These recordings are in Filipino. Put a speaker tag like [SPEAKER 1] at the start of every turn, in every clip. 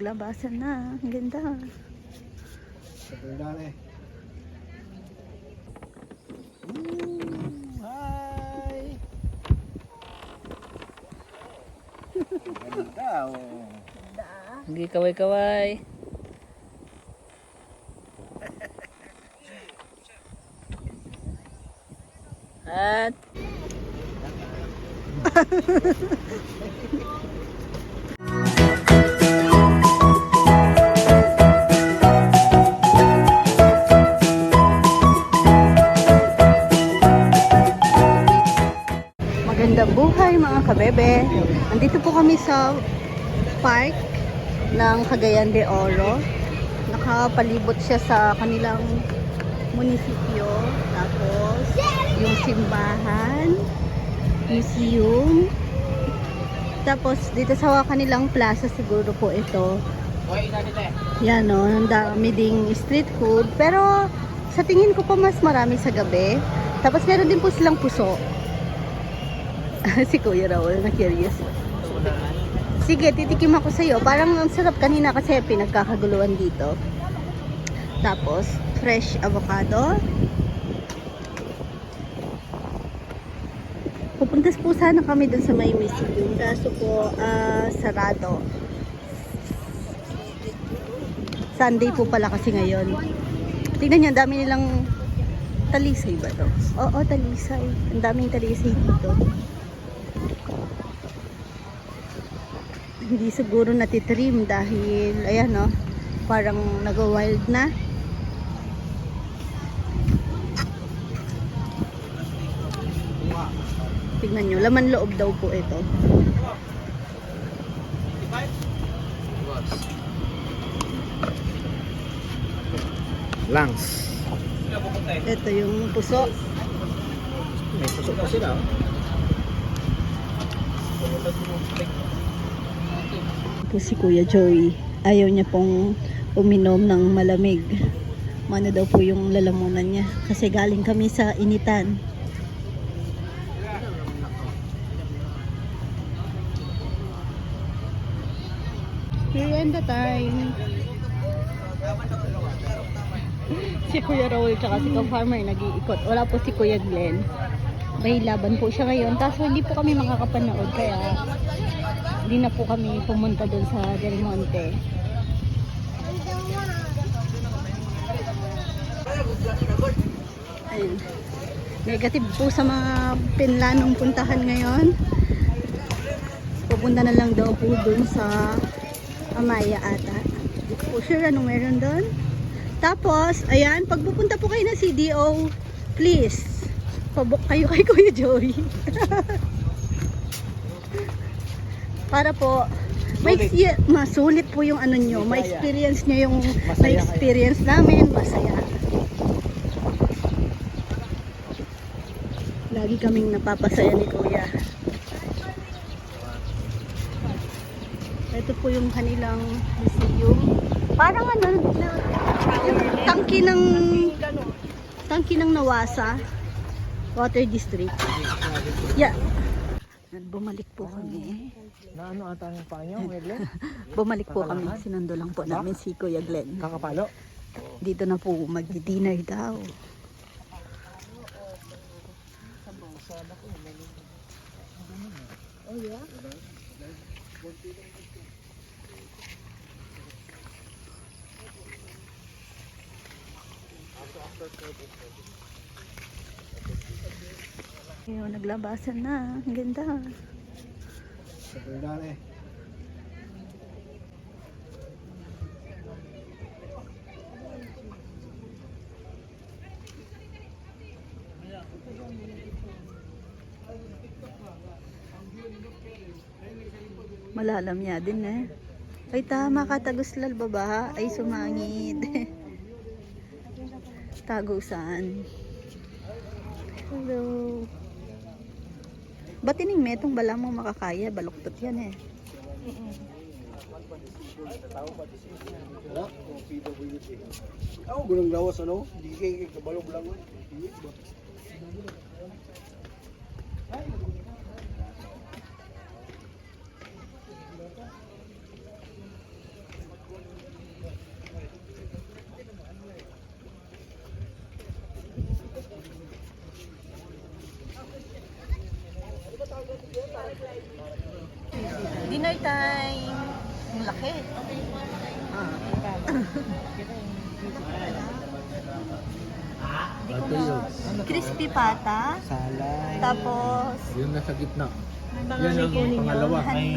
[SPEAKER 1] naglabasan na. Ang ganda.
[SPEAKER 2] Hi! Ganda oh.
[SPEAKER 1] Hindi kaway-kaway. At kami sa park ng Cagayan de Oro. Nakapalibot siya sa kanilang munisipyo. Tapos yung simbahan, museum. Tapos dito sa kanilang plaza siguro po ito. Yan o, ang dami ding street food. Pero sa tingin ko pa mas marami sa gabi. Tapos meron din po silang puso. si Kuya Raul na curious. Sige, titikim ako sa'yo. Parang ang sarap kanina kasi pinagkakaguluhan dito. Tapos, fresh avocado. Pupuntas po sana kami dun sa may museum. Kaso po, ah, sarado. Sunday po pala kasi ngayon. Tingnan nyo, ang dami nilang talisay ba to? Oo, talisay. Ang daming talisay dito. Hindi siguro natitrim dahil, ayan no, parang nag-wild na. Tingnan nyo, laman loob daw po ito.
[SPEAKER 2] Langs.
[SPEAKER 1] Ito yung puso.
[SPEAKER 2] May susok pa sila.
[SPEAKER 1] Po si Kuya Joey. Ayaw niya pong uminom ng malamig. Mano daw po yung lalamunan niya. Kasi galing kami sa initan. Merienda time. Si Kuya Raul tsaka si Ka-Farmer nag-iikot. Wala po si Kuya Glenn. May laban po siya ngayon. Tapos hindi po kami makakapanood kaya hindi na po kami pumunta doon sa Del Monte. Negative po sa mga pinlanong puntahan ngayon. Pupunta na lang daw po doon sa Amaya ata. Hindi ko po sure anong meron doon. Tapos, ayan, pag pupunta po kayo ng CDO, please, pabok kayo kay Kuya Joey. Para po, may masulit po yung ano nyo, may experience nyo yung may experience namin, masaya. Lagi kaming napapasaya ni Kuya. Ito po yung kanilang museum. Parang ano, na, tangki ng tangki ng Nawasa Water District. Yeah. Bumalik po kami.
[SPEAKER 2] Na ano ata ang paa niyo, Kuya Glenn?
[SPEAKER 1] Bumalik po kami. Sinundo lang po namin si Kuya Glenn.
[SPEAKER 2] Kakapalo?
[SPEAKER 1] Dito na po magdi-dinner daw. Ayun, naglabasan na. Ang ganda.
[SPEAKER 2] Sabi eh.
[SPEAKER 1] Malalam niya din eh. Ay tama ka, taguslal baba. Ay sumangit. Tagusan. Hello. Ba't tining metong bala mo makakaya? Baluktot yan eh.
[SPEAKER 2] O PWD. Ako, gulang lawas ano? Hindi kay kabalog lang. Hindi ba?
[SPEAKER 1] Time. Ang laki. Ah. Hindi ko na. Crispy pata.
[SPEAKER 3] Salad.
[SPEAKER 1] Tapos,
[SPEAKER 3] Yun nasa gitna.
[SPEAKER 1] mga
[SPEAKER 3] Yan ang pangalawa.
[SPEAKER 1] May,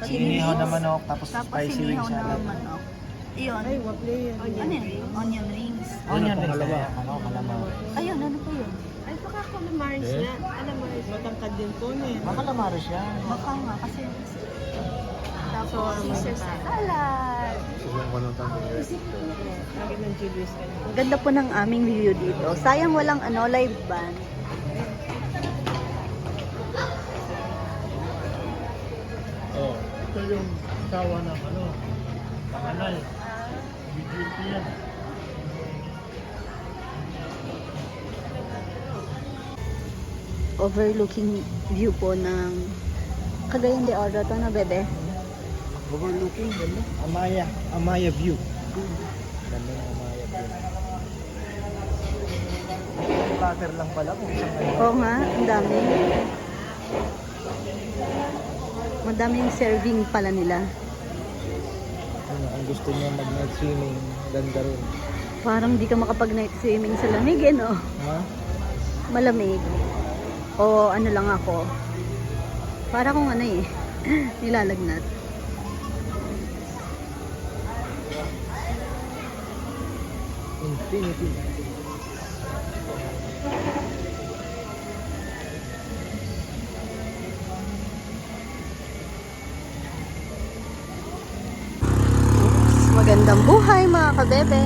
[SPEAKER 3] Inihaw na manok, tapos
[SPEAKER 1] Tapos
[SPEAKER 3] spicy wing
[SPEAKER 1] sinihaw na
[SPEAKER 3] salad.
[SPEAKER 1] manok. Iyon. Ay, waple yan. Ano yun? Onion rings.
[SPEAKER 3] Onion rings. Ano, malamang.
[SPEAKER 1] Ayun, ano po yun?
[SPEAKER 4] Ay, baka calamaris
[SPEAKER 3] Eh?
[SPEAKER 4] yan. Calamaris, matangkad din po na yan.
[SPEAKER 3] Makalamaris siya.
[SPEAKER 1] Baka nga, kasi... Tapos, Caesar salad. Ang ganda po ng aming view dito. Sayang walang ano, live band.
[SPEAKER 3] Oh, ito yung sawa ng ano, panganay. Ko yan.
[SPEAKER 1] Overlooking view po ng Cagayan de Oro to na bebe.
[SPEAKER 3] Overlooking, ganda. Amaya, Amaya view. Ganda ng Amaya view. Platter lang pala kung isang ano.
[SPEAKER 1] Oo nga, ang dami. Madaming serving pala nila.
[SPEAKER 3] Ano, ang gusto niya mag-night swimming, ganda rin.
[SPEAKER 1] Parang di ka makapag night swimming sa lamig eh no?
[SPEAKER 3] Ha?
[SPEAKER 1] Malamig. O ano lang ako. Para kung ano eh, nilalagnat. Oops, magandang buhay mga kabebe.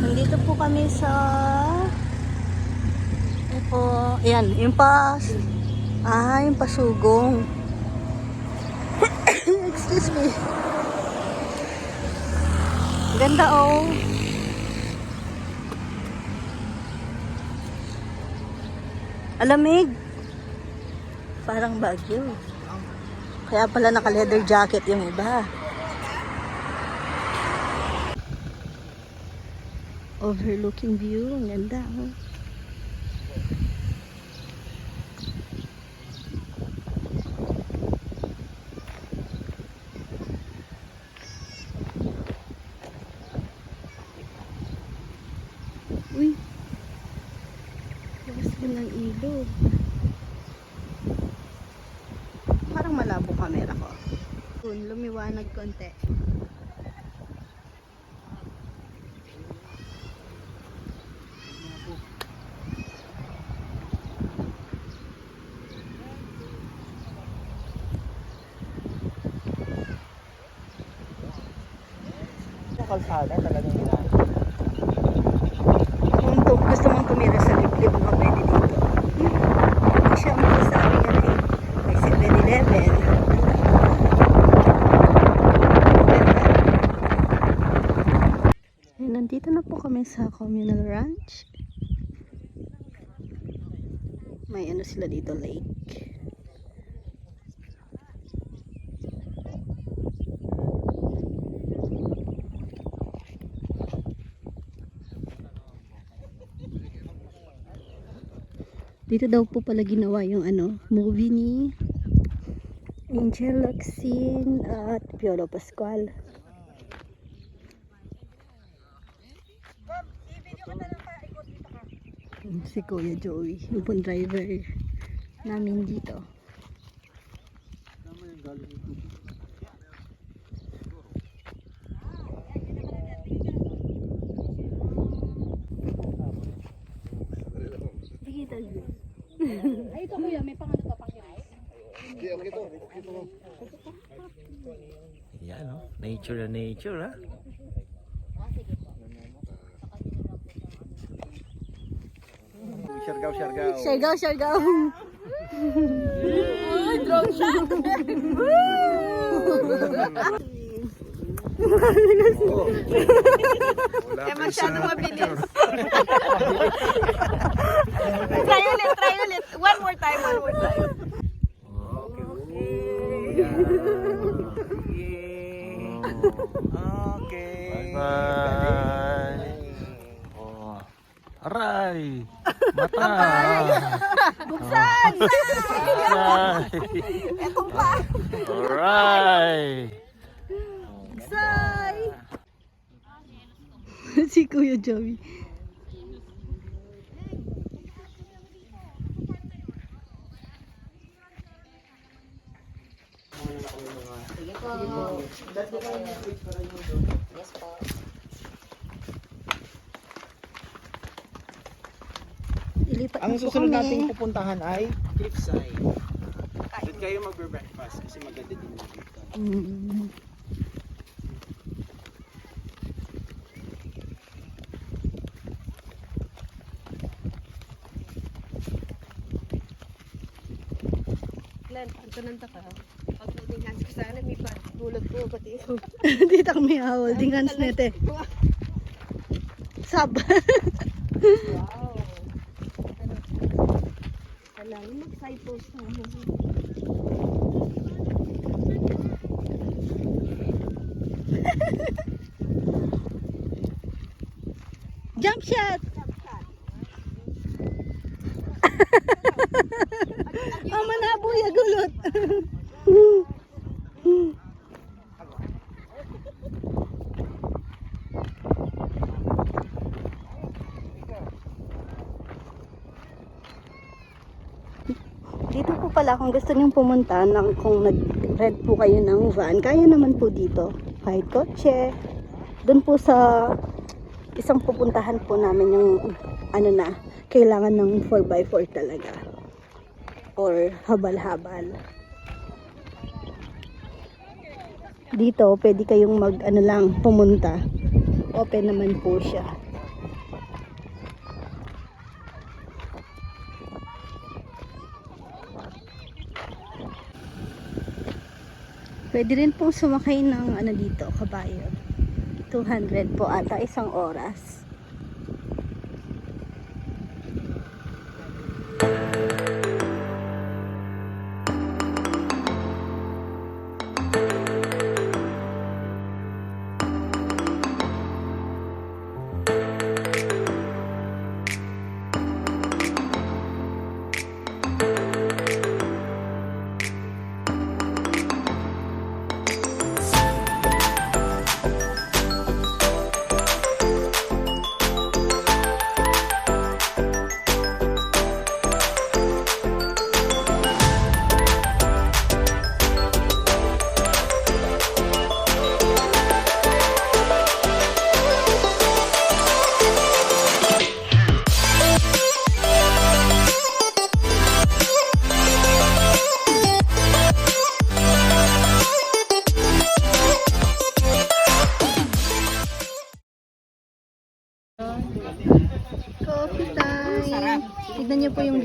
[SPEAKER 1] Nandito po kami sa po, ayan, yung pa ah, yung pasugong. Excuse me. Ganda oh. Alamig. Parang bagyo. Kaya pala naka-leather jacket yung iba. overlooking view. Ang ganda. Oh. Uy. Lakas din ng ilog. Parang malabo camera ko. Yun, lumiwanag konti.
[SPEAKER 3] Sa kalsada talagang ginagawa.
[SPEAKER 1] Kung to, gusto mong tumira sa liblib, mga pwede dito. Hmm. Hindi siya masasabi nga rin. May 7-Eleven. Eh, nandito na po kami sa communal ranch. May ano sila dito, lake. Dito daw po pala ginawa yung ano, movie ni Angel Locsin at Piolo Pascual. Si Kuya Joey, yung pong driver namin dito. Dikita yun.
[SPEAKER 3] Yan, no? Nature na nature, ha? Siargaw, siargaw.
[SPEAKER 1] Siargaw, siargaw.
[SPEAKER 4] Eh, masyadong mabilis.
[SPEAKER 1] try ulit, try ulit. One more time, one more time.
[SPEAKER 3] Okay. Bye-bye. Aray! Mata!
[SPEAKER 1] Buksan!
[SPEAKER 3] Bye!
[SPEAKER 1] Ito pa.
[SPEAKER 3] Alright!
[SPEAKER 1] Say! si Kuya Joey. Ilipat
[SPEAKER 5] Ang
[SPEAKER 1] na po
[SPEAKER 5] susunod
[SPEAKER 1] kami.
[SPEAKER 5] nating pupuntahan ay
[SPEAKER 2] Cliffside. Doon kayo mag-breakfast kasi maganda din dito.
[SPEAKER 1] Mm.
[SPEAKER 4] Glenn, pagka nanta ka, pag hands ko sana, may pagulog ko, pati ito.
[SPEAKER 1] Dito kami holding hands nete. Sab.
[SPEAKER 4] Wow. Kailangan mag-side post na.
[SPEAKER 1] Jump shot. Mama na buya gulot. Dito po pala kung gusto niyong pumunta ng, kung nag-rent po kayo ng van, kaya naman po dito. Kahit kotse. Doon po sa isang pupuntahan po namin yung ano na, kailangan ng 4x4 talaga. Or habal-habal. Dito, pwede kayong mag ano lang, pumunta. Open naman po siya. Pwede rin pong sumakay ng ano dito, kabayo. 200 po ata isang oras.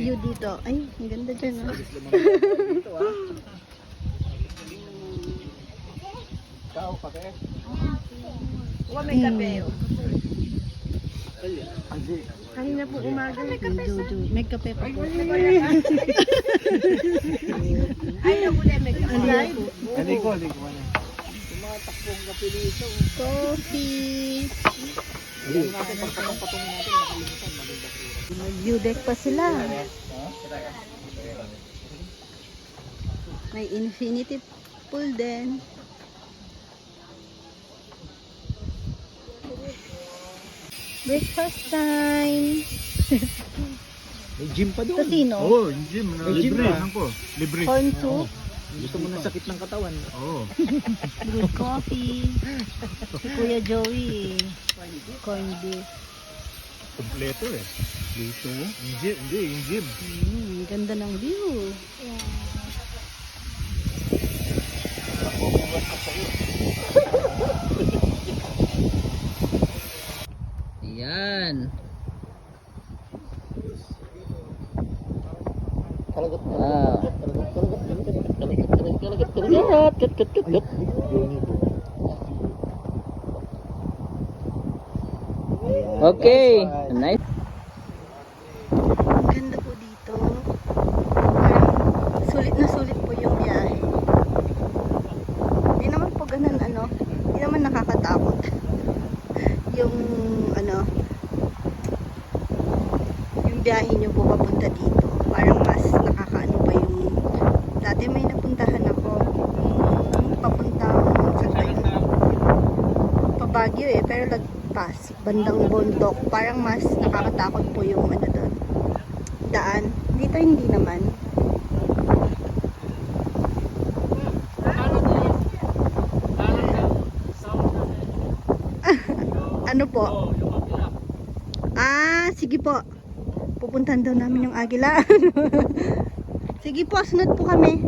[SPEAKER 1] View dito. Ay, ang ganda dyan ah.
[SPEAKER 5] Ikaw, kape.
[SPEAKER 4] Huwag may kape. oh.
[SPEAKER 5] Hindi.
[SPEAKER 4] Kanina po umaga, may kape.
[SPEAKER 1] Jojo, may kape pa po.
[SPEAKER 4] Ayaw ko na may kape.
[SPEAKER 5] Aligo, aligo. Ano?
[SPEAKER 1] Coffee! Mag-view deck pa sila. May infinity pool din. Breakfast time!
[SPEAKER 5] May gym pa doon.
[SPEAKER 1] Casino.
[SPEAKER 3] Oo, yung gym. Na,
[SPEAKER 5] May gym
[SPEAKER 3] libre.
[SPEAKER 5] pa.
[SPEAKER 3] Ano ko? Libre.
[SPEAKER 1] Corn soup.
[SPEAKER 5] Gusto mo ng sakit ng katawan.
[SPEAKER 3] Oo.
[SPEAKER 1] Good coffee. Si Kuya Joey. Corn beef.
[SPEAKER 3] Kompleto eh. Dito? Yung gym. Hindi, yung gym.
[SPEAKER 1] Mm, ganda ng view.
[SPEAKER 6] Yan. Ah. Okay. Nice.
[SPEAKER 1] Ang ganda po dito. Parang sulit na sulit po yung biyahe. Hindi naman po ganun ano. Hindi naman nakakatakot. yung ano yung biyahe nyo po papunta dito. Parang mas nakakaano pa yung dati may napuntahan ako. Yung lagpas, bandang bundok. Parang mas nakakatakot po yung ano doon. Daan. Dito hindi naman. Ano po? Ah, sige po. Pupuntahan daw namin yung agila. sige po, sunod po kami.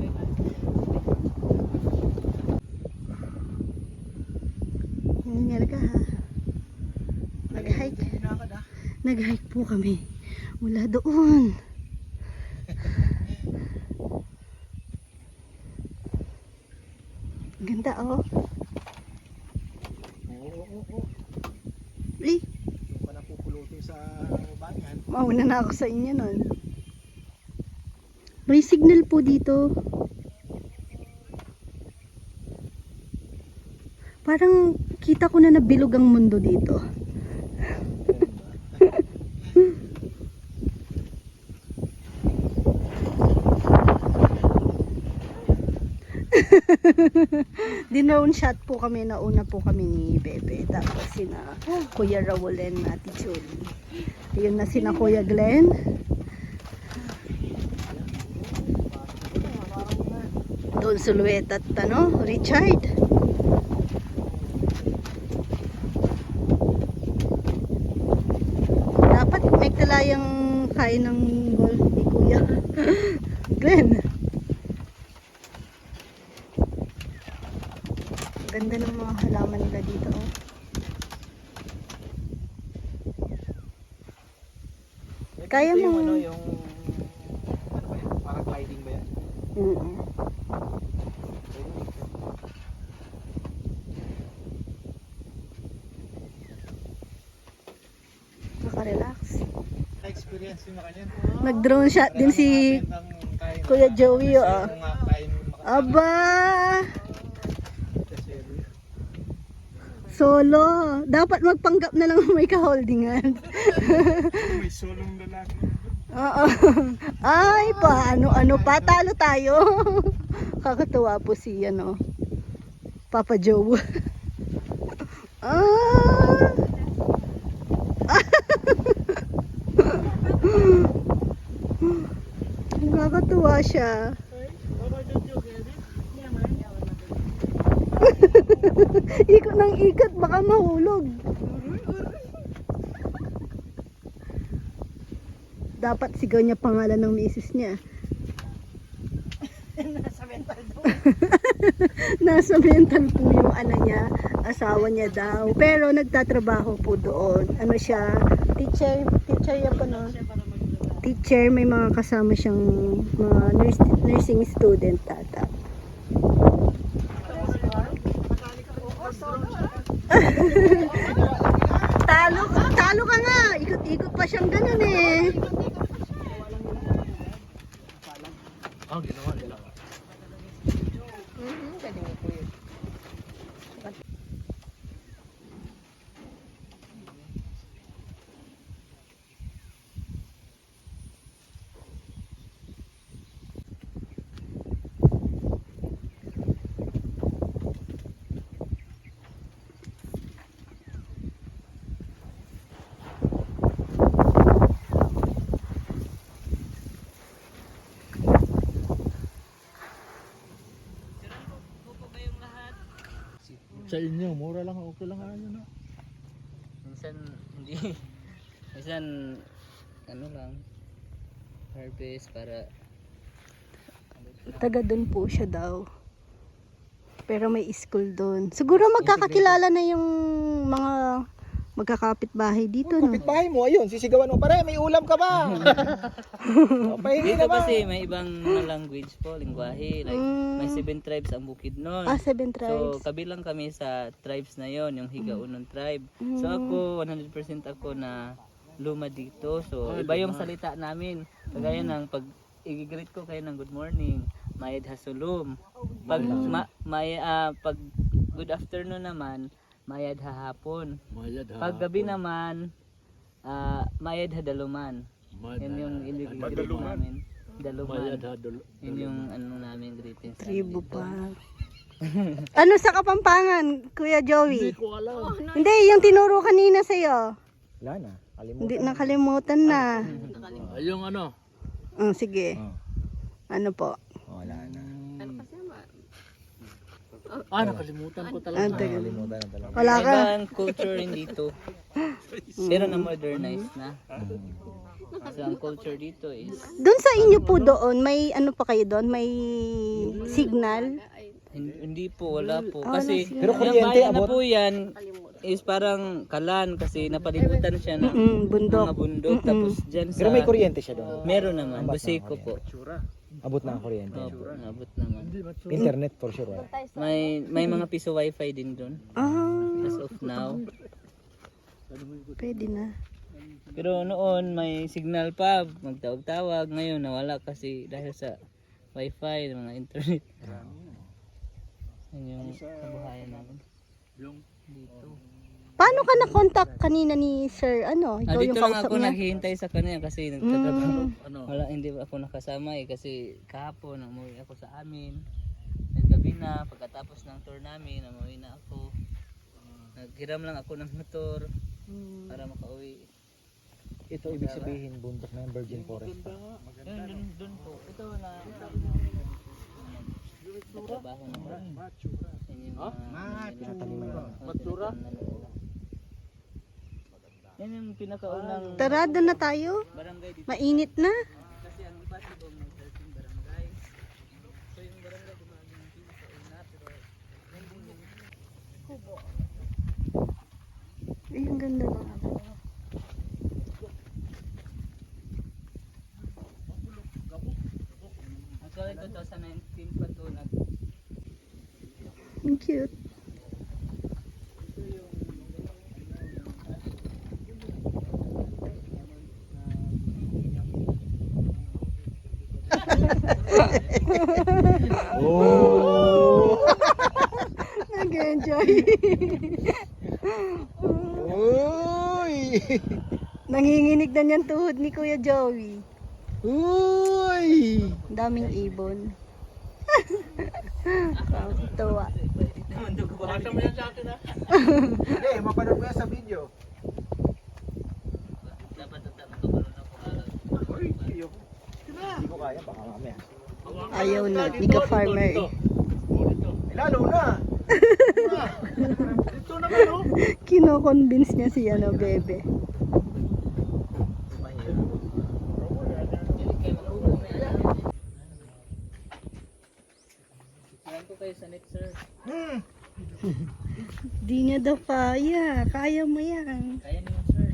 [SPEAKER 1] Hingal ka ha. Nag-hike. Nag-hike po kami. Mula doon. Ganda oh.
[SPEAKER 5] Banyan.
[SPEAKER 1] mauna na ako sa inyo nun. May signal po dito. Parang kita ko na nabilog ang mundo dito. Dinrone shot po kami, nauna po kami ni Bebe. Tapos sina Kuya Raul and Ate Julie. Yun na sina Kuya Glenn. Doon Suluet at ano, Richard. Dapat may talayang kain ng golf ni Kuya. Glenn. Ganda ng mga halaman nila dito. Oh. Kaya
[SPEAKER 5] Ito yung
[SPEAKER 1] mo-
[SPEAKER 5] ano, yung... Ano ba yan? Paragliding ba yan?
[SPEAKER 1] Mm. Nakarelax.
[SPEAKER 5] Na-experience yung na kanyan.
[SPEAKER 1] Nag-drone shot din si Kuya Joey, oh. Aba! Solo. Dapat magpanggap na lang may ka-holdingan.
[SPEAKER 2] May solong lalaki.
[SPEAKER 1] Oo. Ay, paano, ano pa? Talo tayo. Kakatuwa po si, ano, Papa Joe. ah! Nakakatuwa siya. ikot ng ikot, baka mahulog. Dapat sigaw niya pangalan ng misis niya. Nasa mental po yung ano niya, asawa niya daw. Pero nagtatrabaho po doon. Ano siya, teacher, teacher niya po no? Teacher, may mga kasama siyang mga nurse, nursing student tata. talo, talo ka nga. Ikot-ikot pa siyang ganun eh.
[SPEAKER 5] Oh, ginawa
[SPEAKER 3] Sa inyo, mura lang, okay lang ano no?
[SPEAKER 6] Minsan, hindi. Minsan, ano lang, harvest para
[SPEAKER 1] Taga doon po siya daw. Pero may school doon. Siguro magkakakilala na yung mga magkakapit bahay dito, no?
[SPEAKER 5] Kapitbahay mo, ayun, sisigawan mo, pare, may ulam ka ba? o, pahingi
[SPEAKER 6] Dito
[SPEAKER 5] naman.
[SPEAKER 6] kasi may ibang mga language po, lingwahe. Like, may
[SPEAKER 1] Mm.
[SPEAKER 6] seven tribes ang bukid nun.
[SPEAKER 1] Ah, seven
[SPEAKER 6] So,
[SPEAKER 1] tribes.
[SPEAKER 6] kabilang kami sa tribes na yon yung Higaunong tribe. So,
[SPEAKER 1] Mm.
[SPEAKER 6] ako, 100% ako na luma dito. So, iba yung salita namin. Kagaya ng pag i-greet ko kayo ng good morning, mayad hasulum. Pag, ma, may, ah, pag good afternoon naman, mayad hahapon.
[SPEAKER 3] Mayad ha.
[SPEAKER 6] Pag gabi naman, ah, mayad hadaluman.
[SPEAKER 3] Mayad
[SPEAKER 6] Yan yung
[SPEAKER 3] ha.
[SPEAKER 6] i-greet namin.
[SPEAKER 3] Mayad
[SPEAKER 6] Daluman.
[SPEAKER 3] ha. dul-
[SPEAKER 6] Yun yung ano namin greetings. dito.
[SPEAKER 1] pa. Ano sa Kapampangan, Kuya Joey?
[SPEAKER 3] Hindi ko alam.
[SPEAKER 1] Hindi, yung tinuro kanina sa'yo.
[SPEAKER 5] Wala na. Kalimutan.
[SPEAKER 1] Hindi, nakalimutan na.
[SPEAKER 3] Ah, yung ano?
[SPEAKER 1] Mm, sige.
[SPEAKER 5] Oh,
[SPEAKER 1] Ano po?
[SPEAKER 5] wala na.
[SPEAKER 4] Kasi ma...
[SPEAKER 3] Ah, nakalimutan ko
[SPEAKER 1] Ah,
[SPEAKER 3] talaga.
[SPEAKER 1] tagal.
[SPEAKER 5] Kalimutan na talaga.
[SPEAKER 1] Wala ka.
[SPEAKER 6] Ibang culture rin dito. Pero na modernized na. So ang culture dito is
[SPEAKER 1] Doon sa inyo po doon, may ano pa kayo doon? May signal?
[SPEAKER 6] hin- hindi po wala po
[SPEAKER 1] Ah,
[SPEAKER 6] kasi
[SPEAKER 5] Pero
[SPEAKER 6] yung
[SPEAKER 5] kuryente,
[SPEAKER 6] bayan na
[SPEAKER 5] abot?
[SPEAKER 6] po yan is parang kalan kasi napalibutan siya ng
[SPEAKER 1] Mm, bundok.
[SPEAKER 6] mga bundok tapos diyan sa
[SPEAKER 5] Pero may kuryente siya doon.
[SPEAKER 6] meron naman Buseco po.
[SPEAKER 5] Abot na ang kuryente.
[SPEAKER 6] Opo, nabot naman.
[SPEAKER 5] Internet for sure wala.
[SPEAKER 6] May may mga piso wifi din doon
[SPEAKER 1] Ah,
[SPEAKER 6] as of now.
[SPEAKER 1] pwede na.
[SPEAKER 6] Pero noon may signal pa, magtawag-tawag. Ngayon nawala kasi dahil sa wifi, mga internet. Yan yung kabuhayan namin. Dito.
[SPEAKER 1] Paano ka na-contact kanina ni Sir, ano?
[SPEAKER 6] Ah,
[SPEAKER 1] Ikaw
[SPEAKER 6] dito
[SPEAKER 1] yung
[SPEAKER 6] lang
[SPEAKER 1] kausap
[SPEAKER 6] ako
[SPEAKER 1] niya?
[SPEAKER 6] naghihintay sa kanya kasi nagtatrabaho.
[SPEAKER 1] Mm.
[SPEAKER 3] Ano?
[SPEAKER 6] Wala, hindi ako nakasama eh kasi kahapon umuwi ako sa amin. Naggabi na, pagkatapos ng tour namin, umuwi na ako. Naghiram lang ako ng motor
[SPEAKER 1] Mm.
[SPEAKER 6] para makauwi.
[SPEAKER 5] Ito ibig sabihin bundok na yung Virgin Forest.
[SPEAKER 6] Yun, dun, dun po. Ito na. Trabaho na ko. Yan yung mga
[SPEAKER 5] Tinataniman na.
[SPEAKER 6] Matura? Yan yung pinakaunang
[SPEAKER 1] Tara, doon na tayo.
[SPEAKER 6] barangay dito.
[SPEAKER 1] Mainit na.
[SPEAKER 6] Kasi ang Batibong may 13 barangay. So yung barangay gumagin ng pinakauna pero
[SPEAKER 1] Ay, ang ganda na.
[SPEAKER 6] actually 2019 pa to nag
[SPEAKER 1] Ang cute.
[SPEAKER 5] Oh!
[SPEAKER 1] Nag-enjoy.
[SPEAKER 5] Uy!
[SPEAKER 1] Nanginginig na niyan tuhod ni Kuya Joey.
[SPEAKER 5] Uy!
[SPEAKER 1] Daming ibon. Tuwa.
[SPEAKER 3] Pakita mo yan sa akin ha.
[SPEAKER 5] Hindi, mapanood mo yan sa video.
[SPEAKER 6] dapat dapat makaroon ako araw.
[SPEAKER 5] Uy, Hindi ko kaya, baka mamaya.
[SPEAKER 1] Ayaw na. Di ka farmer eh.
[SPEAKER 5] Eh, Lalo na!
[SPEAKER 3] Ito naman oh.
[SPEAKER 1] Kino-convince niya si ano, bebe.
[SPEAKER 6] Kayo sa next sir?
[SPEAKER 1] Di niya daw kaya. Kaya mo yan.
[SPEAKER 6] Kaya niyo sir.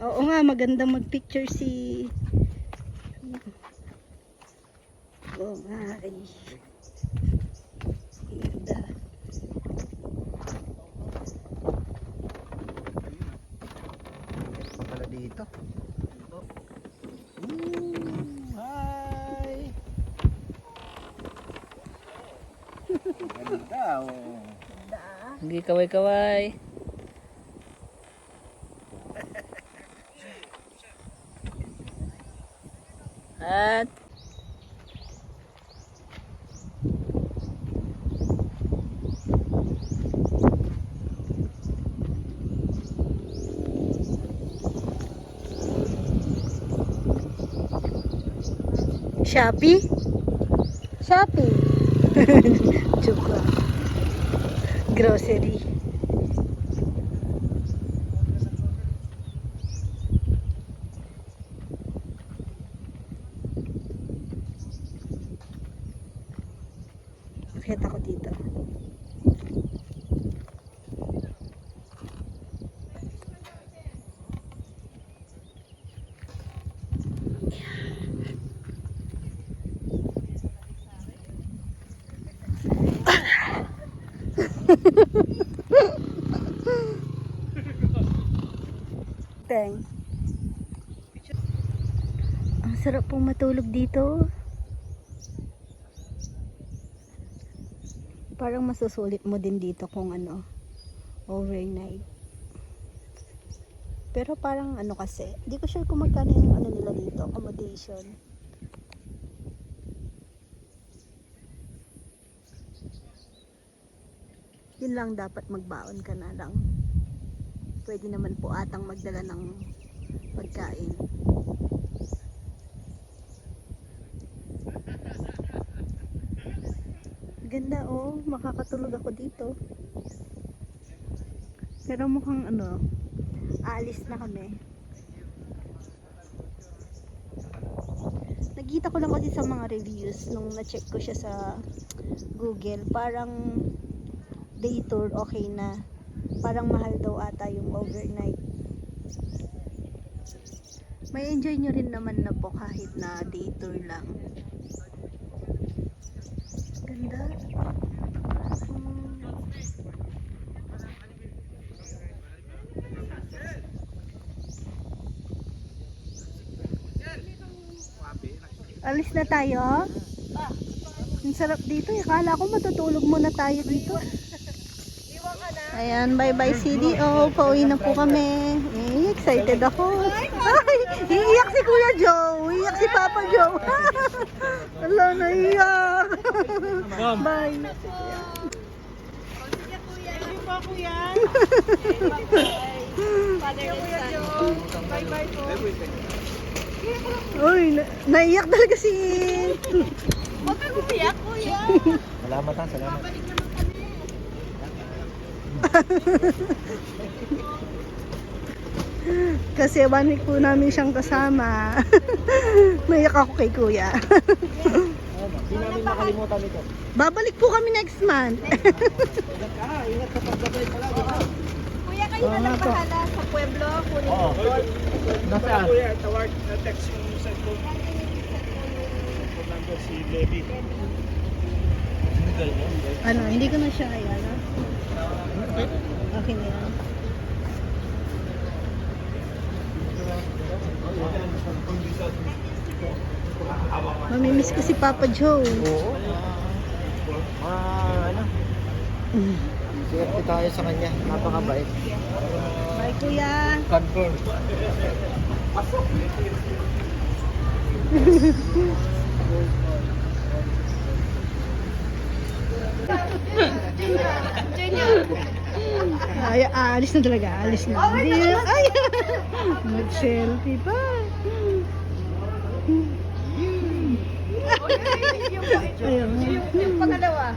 [SPEAKER 1] Oo nga, magandang magpicture si... Ay. Ganda.
[SPEAKER 5] Pala dito. Mm, hi! Ganda, oh.
[SPEAKER 6] Hindi kaway-kaway. At
[SPEAKER 1] Shopee? Shopee. Lang. Grocery. Teng. Ang sarap pong matulog dito. Parang masusulit mo din dito kung ano, overnight. Pero parang ano kasi, hindi ko sure kung magkano yung ano nila dito, accommodation. Yun lang dapat magbaon ka na lang. Pwede naman po atang magdala ng pagkain. Ganda oh, makakatulog ako dito. Pero mukhang ano, aalis na kami. Nakita ko lang kasi sa mga reviews nung na-check ko siya sa Google, parang day tour okay na. Parang mahal daw ata yung overnight. May enjoy nyo rin naman na po kahit na day tour lang. Ganda. Alis na tayo? Ang sarap dito. eh. Akala ko matutulog muna tayo dito. Ayan, bye-bye CDO. Pauwi na po kami. Eh, excited ako. Ay, iiyak si Kuya Joe. Iiyak si Papa Joe. Ala, naiyak. Bye.
[SPEAKER 4] Father and son. Bye-bye po.
[SPEAKER 1] Uy, na- naiyak talaga si...
[SPEAKER 4] Huwag kang umiyak, kuya.
[SPEAKER 5] Salamat ha, salamat.
[SPEAKER 1] Kasi one week po namin siyang kasama. naiyak ako kay Kuya.
[SPEAKER 5] Hindi namin makalimutan ito.
[SPEAKER 1] Babalik po kami next month.
[SPEAKER 4] Kuya, kayo na lang bahala sa pueblo. Kunin
[SPEAKER 5] Oo. Nasaan?
[SPEAKER 2] Kuya, tawag na text yung cellphone. Phone number si Levi.
[SPEAKER 1] Ano, hindi ko na siya kaya, no? Okay na yan. Mamimiss ko si Papa Joe.
[SPEAKER 5] Oo. Ah, ano? Swerte tayo sa kanya. Napakabait.
[SPEAKER 1] Bye, Kuya.
[SPEAKER 5] Confirm.
[SPEAKER 1] Ay, aalis na talaga. Aalis na. Hindi, ay, mag-selfie pa. Ayun.
[SPEAKER 4] Yung pangalawa.